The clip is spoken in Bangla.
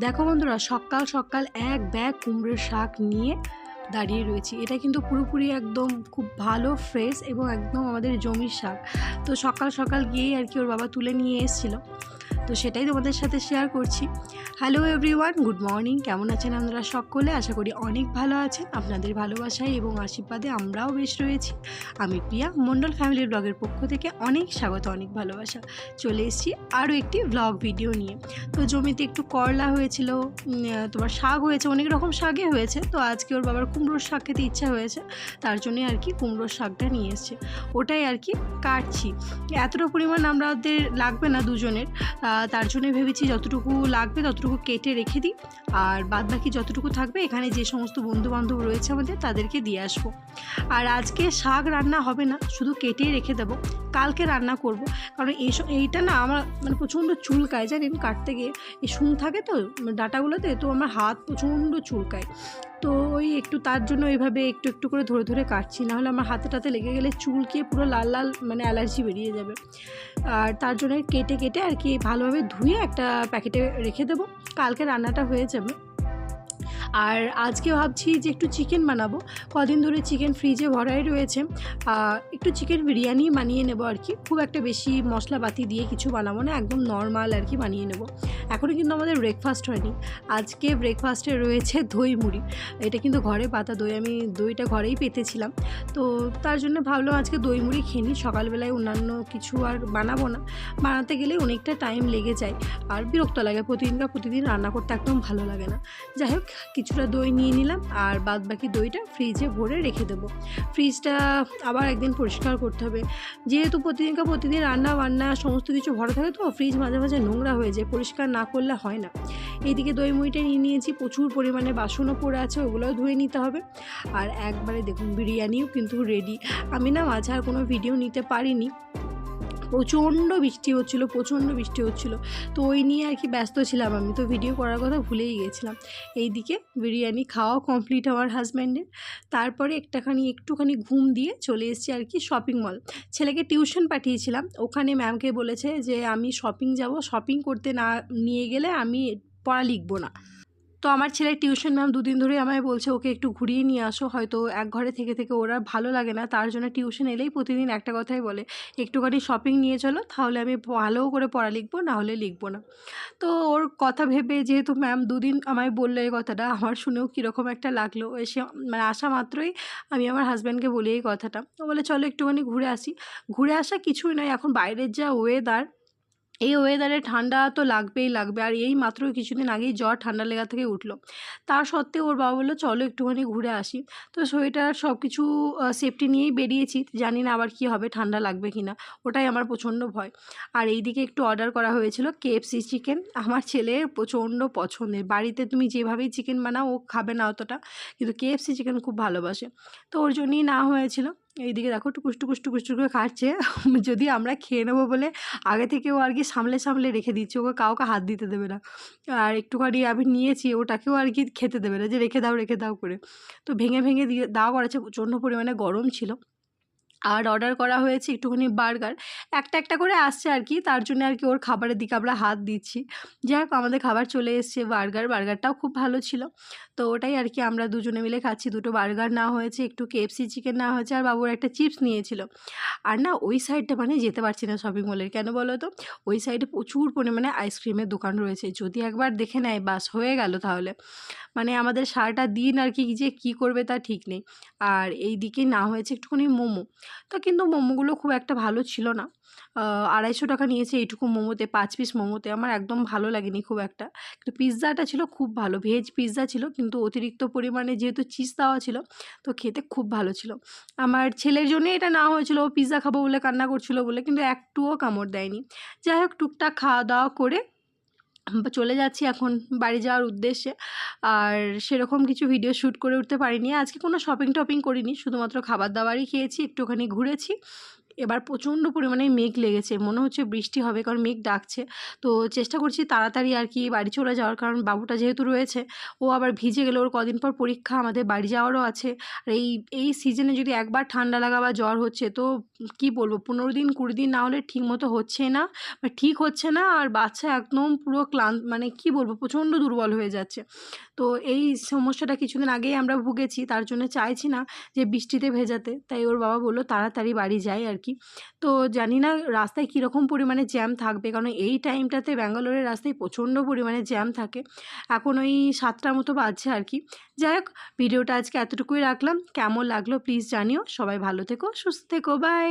দেখো বন্ধুরা, সকাল সকাল এক ব্যাগ কুমড়োর শাক নিয়ে দাঁড়িয়ে রয়েছি। এটা কিন্তু পুরোপুরি একদম খুব ভালো ফ্রেশ এবং একদম আমাদের জমির শাক। তো সকাল সকাল গিয়েই আর কি ওর বাবা তুলে নিয়ে এসেছিল। তো সেটাই তোমাদের সাথে শেয়ার করছি। হ্যালো এভরিওয়ান গুড মর্নিং কেমন আছেন আপনারা সকলে? আশা করি অনেক ভালো আছেন। আপনাদের ভালোবাসায় এবং আশীর্বাদে আমরাও বেশ রয়েছি। আমি প্রিয়া মণ্ডল ফ্যামিলির ব্লগের পক্ষ থেকে অনেক স্বাগত, অনেক ভালোবাসা। চলে এসেছি আরও একটি ব্লগ ভিডিও নিয়ে। তো জমিতে একটু করলা হয়েছিল তোমার শাক হয়েছে, অনেক রকম শাকই হয়েছে। তো আজকে ওর বাবার কুমড়োর শাক খেতে ইচ্ছা হয়েছে, তার জন্যই আর কি কুমড়োর শাকটা নিয়ে এসছে। ওটাই আর কি কাটছি। এতটা পরিমাণ আমাদের লাগবে না দুজনের। তার জন্য ভেবেছি যতটুকু লাগবে ততটুকু কেটে রেখে দিই। আর বাদ বাকি যতটুকু থাকবে, এখানে যে সমস্ত বন্ধু বান্ধব রয়েছে আমাদের, তাদেরকে দিয়ে আসব। আর আজকে শাক রান্না হবে না, শুধু কেটেই রেখে দেবো। কালকে রান্না করব, কারণ এই এইটা না আমার মানে প্রচণ্ড চুলকায়, জানেন, কাটতে গিয়ে। এই শুন থাকে তো, ডাটাগুলোতে, তো আমার হাত প্রচণ্ড চুলকায়। তো ওই একটু তার জন্য এইভাবে একটু একটু করে ধরে ধরে কাটছি। নাহলে আমার হাতে টাতে লেগে গেলে চুলকিয়ে পুরো লাল লাল মানে অ্যালার্জি বেরিয়ে যাবে। আর তার জন্য কেটে কেটে আর কি ভালোভাবে ধুয়ে একটা প্যাকেটে রেখে দেবো। কালকে রান্নাটা হয়ে যাবে। আর আজকে ভাবছি যে একটু চিকেন বানাবো। কদিন ধরে চিকেন ফ্রিজে ভরাই রয়েছে। একটু চিকেন বিরিয়ানি বানিয়ে নেব আর কি। খুব একটা বেশি মশলাপাতি দিয়ে কিছু বানাবো না, একদম নর্মাল আর কি বানিয়ে নেব। এখনও কিন্তু আমাদের ব্রেকফাস্ট হয়নি। আজকে ব্রেকফাস্টে রয়েছে দই মুড়ি। এটা কিন্তু ঘরে পাতা দই, আমি দইটা ঘরেই পেতেছিলাম। তো তার জন্য ভাবলাম আজকে দই মুড়ি খেয়ে নিই। সকালবেলায় অন্যান্য কিছু আর বানাবো না। বানাতে গেলে অনেকটা টাইম লেগে যায়। আর বিরক্ত লাগে প্রতিদিনকার প্রতিদিন রান্না করতে একদম ভালো লাগে না। যাই হোক কিছুটা দই নিয়ে নিলাম আর বাদ বাকি দইটা ফ্রিজে ভরে রেখে দেবো। ফ্রিজটা আবার একদিন পরিষ্কার করতে হবে। যেহেতু প্রতিদিনকার প্রতিদিন রান্না বান্না সমস্ত কিছু ভরা থাকে, তো ফ্রিজ মাঝে মাঝে নোংরা হয়ে যায়, পরিষ্কার না করলে হয় না। এইদিকে দই মুড়িটা নিয়ে নিয়েছি, প্রচুর পরিমাণে বাসনও পড়ে আছে, ওগুলোও ধুয়ে নিতে হবে। আর একবারে দেখুন, বিরিয়ানিও কিন্তু রেডি আমি না মাঝে আর কোনো ভিডিও নিতে পারিনি। প্রচণ্ড বৃষ্টি হচ্ছিল, প্রচণ্ড বৃষ্টি হচ্ছিল। তো ওই নিয়ে আর কি ব্যস্ত ছিলাম আমি। তো ভিডিও করার কথা ভুলেই গেছিলাম। এইদিকে বিরিয়ানি খাওয়া কমপ্লিট আমার হাজব্যান্ডের তারপরে একটাখানি, একটুখানি ঘুম দিয়ে চলে এসেছি আর কি শপিং মল ছেলেকে টিউশন পাঠিয়েছিলাম। ওখানে ম্যামকে বলেছে যে, আমি শপিং যাব। শপিং করতে না, নিয়ে গেলে আমি পড়া লিখব না। তো আমার ছেলের টিউশন ম্যাম দুদিন ধরে আমায় বলছে, ওকে একটু ঘুরিয়ে নিয়ে আসো, হয়তো এক ঘরে থেকে থেকে ওরা ভালো লাগে না। তার জন্য টিউশন এলেই প্রতিদিন একটা কথাই বলে, একটুখানি শপিং নিয়ে চলো, তাহলে আমি ভালো করে পড়া লিখব, না হলে লিখব না। তো ওর কথা ভেবে যেহেতু ম্যাম দুদিন আমায় বলল এই কথাটা, আমার শুনেও কীরকম একটা লাগল। এসে মানে আসা মাত্রই আমি আমার হাজব্যান্ডকে বলি এই কথাটা। ও বলে, চলো একটুখানি ঘুরে আসি। ঘুরে আসা কিছুই নয়, এখন বাইরের যা ওয়েদার এই ওয়েদারে ঠান্ডা তো লাগবেই লাগবে। আর এই মাত্র কিছুদিন আগেই জ্বর ঠান্ডা লেগা থেকে উঠল। তার সত্ত্বেও ওর বাবা বলল, চলো একটুখানি ঘুরে আসি। তো সোয়েটার সব কিছু সেফটি নিয়েই বেরিয়েছি। জানি না আবার কি হবে, ঠান্ডা লাগবে কি না ওটাই আমার প্রচণ্ড ভয়। আর এইদিকে একটু অর্ডার করা হয়েছিল কেএফসি চিকেন আমার ছেলের প্রচণ্ড পছন্দের। বাড়িতে তুমি যেভাবেই চিকেন বানাও, ও খাবে না অতটা। কিন্তু কেএফসি চিকেন খুব ভালোবাসে। তো ওর জন্যই না হয়েছিল। এইদিকে দেখো টুকুস টুকুস টুকুস টুকুস খাচ্ছে। যদি আমরা খেয়ে নেব বলে আগে থেকে ও আর কি সামলে সামলে রেখে দিচ্ছে, ওকে কাউকে হাত দিতে দেবে না। আর একটুখানি আমি নিয়েছি, ওটাকেও আর কি খেতে দেবে না। যে রেখে দাও রেখে দাও করে। তো ভেঙে ভেঙে দিয়ে দাওয়া করেছে প্রচণ্ড পরিমাণে গরম ছিল। আর অর্ডার করা হয়েছে একটুখানি বার্গার একটা একটা করে আসছে আর কি, তার জন্য আর কি ওর খাবারের দিকে আমরা হাত দিচ্ছি। যাই হোক আমাদের খাবার চলে এসছে বার্গার বার্গারটাও খুব ভালো ছিল। তো ওটাই আর কি আমরা দুজনে মিলে খাচ্ছি, দুটো বার্গার না হয়েছে, একটু কেএফসি চিকেন না হয়েছে, আর বাবুর একটা চিপস নিয়েছিল। আর না, ওই সাইডটা মানে যেতে পারছি না শপিং মলের কেন বলো তো? ওই সাইডে প্রচুর পরিমাণে আইসক্রিমের দোকান রয়েছে। যদি একবার দেখে নেয়, বাস হয়ে গেল তাহলে। মানে আমাদের সারাটা দিন আর কি যে কী করবে তা ঠিক নেই। আর এই দিকে না হয়েছে একটুখানি মোমো। তো কিন্তু মোমোগুলো খুব একটা ভালো ছিল না। আড়াইশো টাকা নিয়েছে এইটুকু মোমোতে, পাঁচ পিস মোমোতে, আমার একদম ভালো লাগেনি খুব একটা। কিন্তু পিৎজাটা ছিল খুব ভালো, ভেজ পিৎজা ছিল, কিন্তু অতিরিক্ত পরিমাণে যেহেতু চিজ দেওয়া ছিল, তো খেতে খুব ভালো ছিল। আমার ছেলের জন্য এটা না হয়েছিল, ও পিৎজা খাব বলে কান্না করছিল বলে, কিন্তু একটুও কামড় দেয়নি। যাই হোক, টুকটাক খাওয়া দাওয়া করে চলে যাচ্ছি এখন বাড়ি যাওয়ার উদ্দেশ্যে। আর সেরকম কিছু ভিডিও শ্যুট করে উঠতে পারিনি। আজকে কোনো শপিং টপিং করিনি। শুধুমাত্র খাবার দাবারই খেয়েছি, একটুখানি ঘুরেছি। এবার প্রচণ্ড পরিমাণে মেঘ লেগেছে। মনে হচ্ছে বৃষ্টি হবে কারণ মেঘ ডাকছে। তো চেষ্টা করছি তাড়াতাড়ি আর কি বাড়ি চলে যাওয়ার কারণ বাবুটা যেহেতু রয়েছে, ও আবার ভিজে গেলে ওর কদিন পর পরীক্ষা আমাদের বাড়ি যাওয়ারও আছে। আর এই এই সিজনে যদি একবার ঠান্ডা লাগা বা জ্বর হচ্ছে তো কি বলব, পনেরো দিন, কুড়ি দিন না হলে ঠিক মতো হচ্ছে না। বা ঠিক হচ্ছে না আর বাচ্চা একদম পুরো ক্লান্ত মানে কি বলব, প্রচণ্ড দুর্বল হয়ে যাচ্ছে। তো এই সমস্যাটা কিছুদিন আগেই আমরা ভুগেছি, তার জন্য চাইছি না যে বৃষ্টিতে ভেজাতে। তাই ওর বাবা বলল, তাড়াতাড়ি বাড়ি যাই আর কি। তো জানি না রাস্তায় কীরকম পরিমাণে জ্যাম থাকবে, কারণ এই টাইমটাতে ব্যাঙ্গালোরের রাস্তায় প্রচণ্ড পরিমাণে জ্যাম থাকে। এখন ওই সাতটা মতো বাজছে আর কি। যাই হোক ভিডিওটা আজকে এতটুকুই রাখলাম। কেমন লাগল প্লিজ জানিও। সবাই ভালো থেকো, সুস্থ থেকো বাই